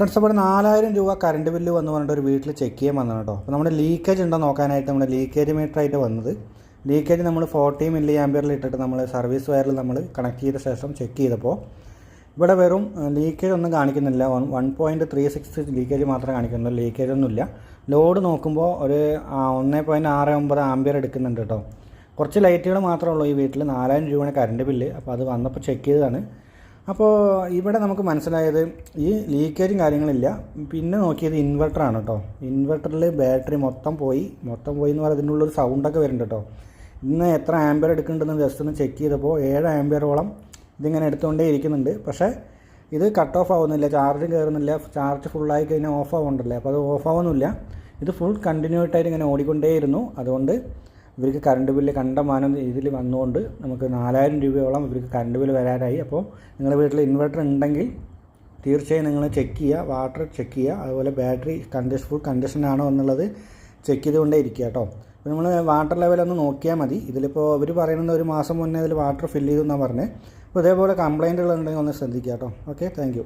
Friends അപ്പോൾ നാലായിരം രൂപ കറണ്ട് ബില്ല് വന്ന് പറഞ്ഞിട്ട് ഒരു വീട്ടിൽ ചെക്ക് ചെയ്യാൻ വന്നതാണ് കേട്ടോ അപ്പോൾ നമ്മുടെ ലീക്കേജ് ഉണ്ടോ നോക്കാനായിട്ട് നമ്മുടെ ലീക്കേജ് മീറ്റർ ആയിട്ട് വന്നത്. ലീക്കേജ് നമ്മൾ ഫോർട്ടി മില്ലി ആംബിയറിൽ ഇട്ടിട്ട് നമ്മൾ സർവീസ് വയറിൽ നമ്മൾ കണക്ട് ചെയ്ത ശേഷം ചെക്ക് ചെയ്തപ്പോൾ ഇവിടെ വെറും ലീക്കേജ് ഒന്നും കാണിക്കുന്നില്ല. One point three six leakage മാത്രമേ കാണിക്കുന്നുള്ളൂ. ലീക്കേജ് ഒന്നുമില്ല ലോഡ് നോക്കുമ്പോൾ ഒരു ഒന്ന് പോയിന്റ് ആറ് ഒമ്പത് ആംബിയർ എടുക്കുന്നുണ്ട് കേട്ടോ കുറച്ച് ലൈറ്റുകൾ മാത്രമേ ഉള്ളൂ ഈ വീട്ടിൽ നാലായിരം രൂപയാണ് കറണ്ട് ബില്ല് അപ്പോൾ അത് വന്നപ്പോൾ ചെക്ക് ചെയ്തതാണ്. അപ്പോൾ ഇവിടെ നമുക്ക് മനസ്സിലായത് ഈ ലീക്കേജും കാര്യങ്ങളില്ല. പിന്നെ നോക്കിയത് ഇൻവെർട്ടറാണ് കേട്ടോ ഇൻവെർട്ടറിൽ ബാറ്ററി മൊത്തം പോയി. മൊത്തം പോയി എന്ന് പറഞ്ഞാൽ അതിനുള്ളൊരു സൗണ്ടൊക്കെ വരുന്നുണ്ട് കേട്ടോ ഇന്ന് എത്ര ആംബിയർ എടുക്കുന്നുണ്ടെന്ന് ജസ്റ്റ് ഒന്ന് ചെക്ക് ചെയ്തപ്പോൾ ഏഴ് ആംബിയറോളം ഇതിങ്ങനെ എടുത്തുകൊണ്ടേ ഇരിക്കുന്നുണ്ട്. പക്ഷേ ഇത് കട്ട് ഓഫ് ആവുന്നില്ല. ചാർജ് കയറുന്നില്ല ചാർജ് ഫുള്ളായി കഴിഞ്ഞാൽ ഓഫ് ആവുന്നുണ്ടല്ലേ? അപ്പോൾ അത് ഓഫ് ആവുന്നില്ല. ഇത് ഫുൾ കണ്ടിന്യൂട്ടായിട്ട് ഇങ്ങനെ ഓടിക്കൊണ്ടേയിരുന്നു. അതുകൊണ്ട് ഇവർക്ക് കറണ്ട് ബില്ല് കണ്ടമാനം ഇതിൽ വന്നുകൊണ്ട് നമുക്ക് നാലായിരം രൂപയോളം ഇവർക്ക് കറണ്ട് ബില്ല് വരാനായി. അപ്പോൾ നിങ്ങളുടെ വീട്ടിൽ ഇൻവെർട്ടർ ഉണ്ടെങ്കിൽ തീർച്ചയായും നിങ്ങൾ ചെക്ക് ചെയ്യുക വാട്ടർ ചെക്ക് ചെയ്യുക അതുപോലെ ബാറ്ററി കണ്ടീഷൻ ഫുൾ കണ്ടീഷൻ ആണോ എന്നുള്ളത് ചെക്ക് ചെയ്തുകൊണ്ടേ ഇരിക്കുക കേട്ടോ. അപ്പോൾ നമ്മൾ വാട്ടർ ലെവലൊന്ന് നോക്കിയാൽ മതി. ഇതിലിപ്പോൾ അവർ പറയുന്നത് ഒരു മാസം മുന്നേ ഇതിൽ വാട്ടർ ഫില്ല് ചെയ്തു എന്നാണ് പറഞ്ഞത്. അപ്പോൾ ഇതേപോലെ കംപ്ലയിന്റുകളുണ്ടെങ്കിൽ ഒന്ന് ശ്രദ്ധിക്കുക കേട്ടോ. Okay thank